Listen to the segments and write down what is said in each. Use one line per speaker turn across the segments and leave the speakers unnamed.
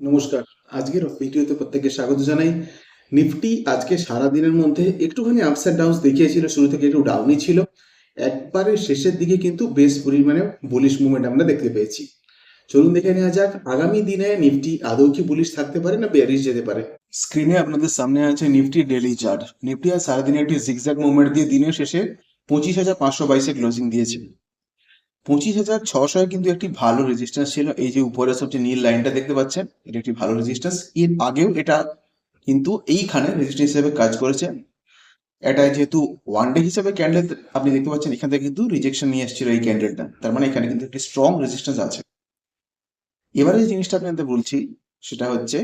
নমস্কার। আজকের ভিডিওতে প্রত্যেককে স্বাগত জানাই। নিফটি আজকে সারা দিনের মধ্যে একটুখানি আপস অ্যান্ড ডাউনস দেখিয়েছিল, শুরু থেকে একটু ডাউনই ছিল। একবারে শেষের দিকে কিন্তু বেশ পরিমাণে বুলিশ মুভমেন্ট আমরা দেখতে পেয়েছি। চলুন দেখে নেওয়া যাক, আগামী দিনে নিফটি আদৌ কি বুলিশ থাকতে পারে না বেয়ারিশ যেতে পারে? স্ক্রিনে আপনাদের সামনে আছে নিফটি ডেলি চার্ট নিফটি আর সারাদিনে একটি জিগজ্যাগ মুভমেন্ট দিয়ে দিনের শেষে পঁচিশ হাজার পাঁচশো বাইশে ক্লোজিং দিয়েছে। পঁচিশ হাজার ছশো কিন্তু একটি ভালো রেজিস্ট্যান্স ছিল। এই যে উপরে সবচেয়ে নীল লাইনটা দেখতে পাচ্ছেন, এটা একটি ভালো রেজিস্ট্যান্স এর আগেও এটা কিন্তু এইখানে রেজিস্ট্যান্স হিসেবে কাজ করেছে। এটা যেহেতু ওয়ান ডে হিসেবে ক্যান্ডেল আপনি দেখতে পাচ্ছেন, এখান থেকে কিন্তু রিজেকশন নিয়ে এসেছিল এই ক্যান্ডেলটা তার মানে এখানে কিন্তু একটি স্ট্রং রেজিস্ট্যান্স আছে। এবারে যে জিনিসটা আপনাদের বলছি, সেটা হচ্ছে,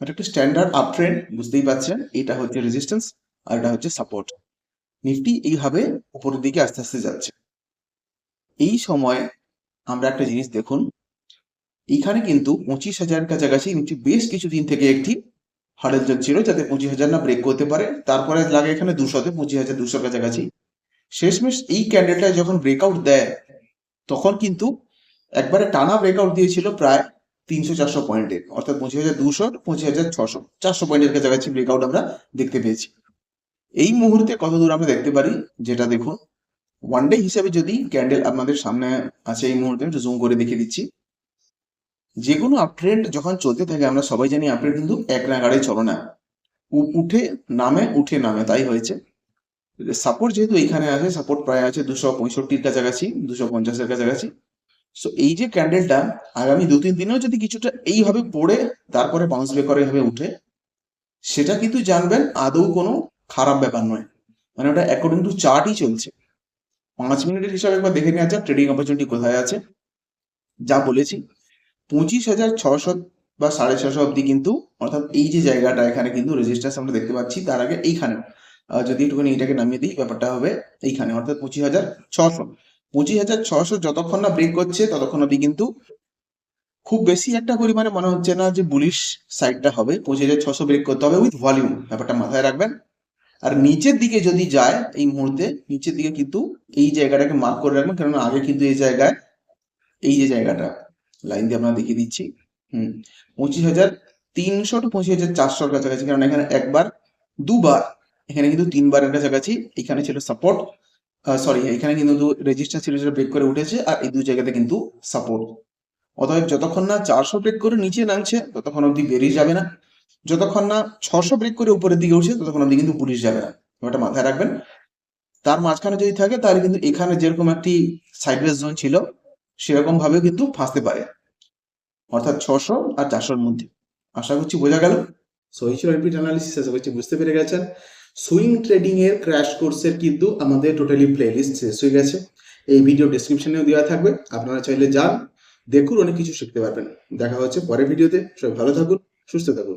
এটা একটা স্ট্যান্ডার্ড আপ ট্রেন্ড বুঝতেই পাচ্ছেন, এটা হচ্ছে রেজিস্ট্যান্স আর এটা হচ্ছে সাপোর্ট নিফটি এইভাবে উপরের দিকে আস্তে আস্তে যাচ্ছে। এই সময় আমরা একটা জিনিস দেখুন। এখানে কিন্তু পঁচিশ হাজার কাছাকাছি নিচে বেশ কিছুদিন থেকে একটি হার্ডেল চলছিল যাতে পঁচিশ হাজার না ব্রেক করতে পারে। তারপরে লাগে এখানে দুশোতে পঁচিশ হাজার দুশোর কাছাকাছি। শেষমেশ এই ক্যান্ডেলটা যখন ব্রেকআউট দেয়, তখন কিন্তু একবারে টানা ব্রেকআউট দিয়েছিল প্রায় তিনশো চারশো পয়েন্টের অর্থাৎ পঁচিশ হাজার দুশো, পঁচিশ হাজার ছশো, চারশো পয়েন্টের কাছাকাছি ব্রেকআউট আমরা দেখতে পেয়েছি। এই মুহূর্তে কত দূর আমরা দেখতে পারি? যেটা দেখুন ওয়ান ডে হিসাবে যদি ক্যান্ডেল আপনাদের সামনে আছে এই মুহূর্তে একটু জুম করে দেখিয়ে দিচ্ছি। যে কোনো আপট্রেন্ড যখন চলতে থাকে, আমরা সবাই জানি আপট্রেন্ড কিন্তু এক নাগাড়ে চলো না। উঠে নামে উঠে নামে, তাই হয়েছে। সাপোর্ট যেহেতু এখানে আছে সাপোর্ট প্রায় আছে দুশো পঁয়ষট্টির কাছাকাছি, দুশো পঞ্চাশের কাছাকাছি। সো এই যে ক্যান্ডেলটা আগামী দু তিন দিনেও যদি কিছুটা এইভাবে পড়ে, তারপরে বাউন্স ব্যাক করে এভাবে উঠে, সেটা কিন্তু জানবেন আদৌ কোনো খারাপ ব্যাপার নয়। মানে ওটা অ্যাকর্ডিং টু চার্টই চলছে। পাঁচ মিনিটের হিসাবে একবার দেখে নেওয়া যাক ট্রেডিং অপরচুনিটি কোথায় আছে? যা বলেছি, পঁচিশ হাজার ছশো বা সাড়ে ছশো অব্দি কিন্তু, অর্থাৎ এই যে জায়গাটা এখানে কিন্তু রেজিস্ট্যান্স আমরা দেখতে পাচ্ছি, তার আগে এইখানে। যদি একটুখানি এটাকে নামিয়ে দিই, ব্যাপারটা হবে এইখানে, অর্থাৎ পঁচিশ হাজার ছশো। পঁচিশ হাজার ছশো যতক্ষণ না ব্রেক করছে, ততক্ষণ অব্দি কিন্তু খুব বেশি একটা পরিমাণে মনে হচ্ছে না যে বুলিশ সাইডটা হবে। পঁচিশ হাজার ছশো ব্রেক করতে হবে উইথ ভলিউম ব্যাপারটা মাথায় রাখবেন। আর নিচের দিকে যদি যায়, এই মুহূর্তে নিচের দিকে কিন্তু এই জায়গাটাকে মার্ক করে রাখবেন কারণ আগে কিন্তু এই জায়গায়, এই যে জায়গাটা লাইন দিয়ে আপনারা দেখিয়ে দিচ্ছি, হুম, পঁচিশ হাজার তিনশো টু পঁচিশ হাজার চারশোর কাছাকাছি কারণ এখানে একবার, দুবার, এখানে কিন্তু তিনবারের কাছাকাছি, এখানে ছিল সাপোর্ট সরি এখানে কিন্তু রেজিস্টার ছিল যেটা ব্রেক করে উঠেছে, আর এই দু জায়গাতে কিন্তু সাপোর্ট অতএব যতক্ষণ না চারশো ব্রেক করে নিচে নামছে, ততক্ষণ অব্দি বেরিয়ে যাবে না। যতক্ষণ না ছশো ব্রেক করে উপরের দিকে উঠছে, ততক্ষণ অবধি কিন্তু পুলিশ যাবে না। ওটা মাথায় রাখবেন। তার মাঝখানে যদি থাকে, তাহলে কিন্তু এখানে যেরকম একটি সাইডওয়েজ জোন ছিল, সেরকম ভাবেও কিন্তু ফাঁসতে পারে। অর্থাৎ ছশো আর চারশোর মধ্যে। আশা করছি বোঝা গেল। সো এই ছিল অ্যানালিসিস আশা করছি বুঝতে পেরে গেছেন। সুইং ট্রেডিং এর ক্র্যাশ কোর্সের কিন্তু আমাদের টোটালি প্লেলিস্ট শেষ হয়ে গেছে। এই ভিডিও ডেসক্রিপশনেও দেওয়া থাকবে। আপনারা চাইলে যান, দেখুন, অনেক কিছু শিখতে পারবেন। দেখা হচ্ছে পরের ভিডিওতে সবাই ভালো থাকুন, সুস্থ থাকুন।